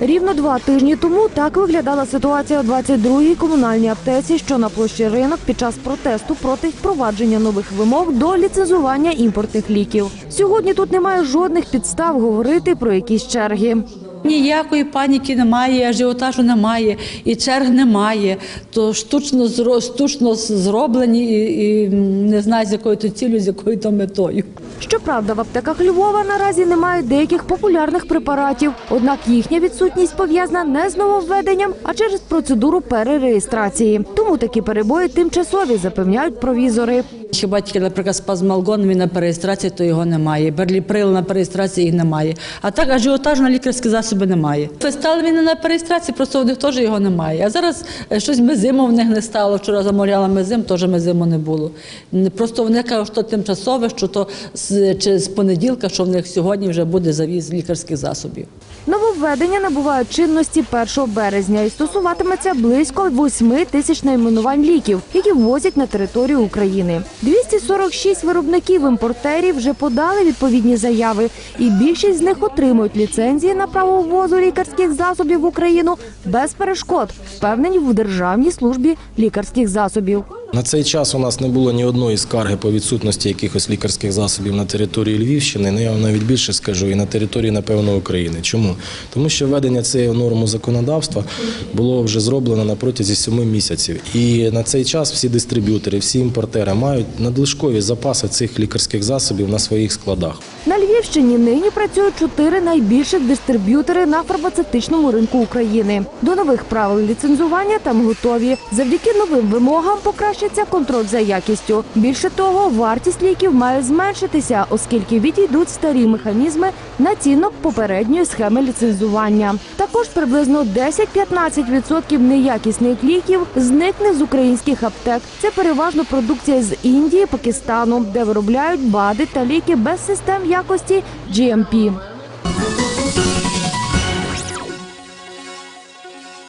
Рівно два тижні тому так виглядала ситуація у 22-й комунальній аптеці, що на площі ринок під час протесту проти впровадження нових вимог до ліцензування імпортних ліків. Сьогодні тут немає жодних підстав говорити про якісь черги. Ніякої паніки немає, ажіотажу немає, і черг немає. То штучно штучно зроблені і, і не знаю з якою то цілею, з якою то метою. Щоправда, в аптеках Львова наразі немає деяких популярних препаратів. Однак їхня відсутність пов'язана не з нововведенням, а через процедуру перереєстрації. Тому такі перебої тимчасові запевняють провізори. Хіба тільки, наприклад, спазмалгон він на переєстрації, то його немає. Берліприл на переєстрації їх немає. А так ажіотажу на лікарські засоби немає. Фестал він на переєстрації, просто у них теж його немає. А зараз е, щось мезиму в них не стало. Вчора замовляла мезим, теж мезиму не було. Просто вони кажуть, що тимчасове, що то з, чи з понеділка, що в них сьогодні вже буде завіз лікарських засобів. Нововведення набувають чинності 1 березня і стосуватиметься близько 8 тисяч найменувань ліків, які ввозять на територію України. 246 виробників-імпортерів вже подали відповідні заяви, і більшість з них отримують ліцензії на право ввозу лікарських засобів в Україну без перешкод, впевнені в Державній службі лікарських засобів. На цей час у нас не було ні одної скарги по відсутності якихось лікарських засобів на території Львівщини. Ну, я вам навіть більше скажу, і на території, напевно, України. Чому? Тому що введення цієї норми законодавства було вже зроблено на протязі семи місяців. І на цей час всі дистриб'ютори, всі імпортери мають надлишкові запаси цих лікарських засобів на своїх складах. На Львівщині нині працюють чотири найбільших дистриб'ютори на фармацевтичному ринку України. До нових правил ліцензування там готові. Завдяки новим вимогам покращиться контроль за якістю. Більше того, вартість ліків має зменшитися, оскільки відійдуть старі механізми націнок попередньої схеми ліцензування. Також приблизно 10-15% неякісних ліків зникне з українських аптек. Це переважно продукція з Індії, Пакистану, де виробляють БАДи та ліки без систем якості GMP.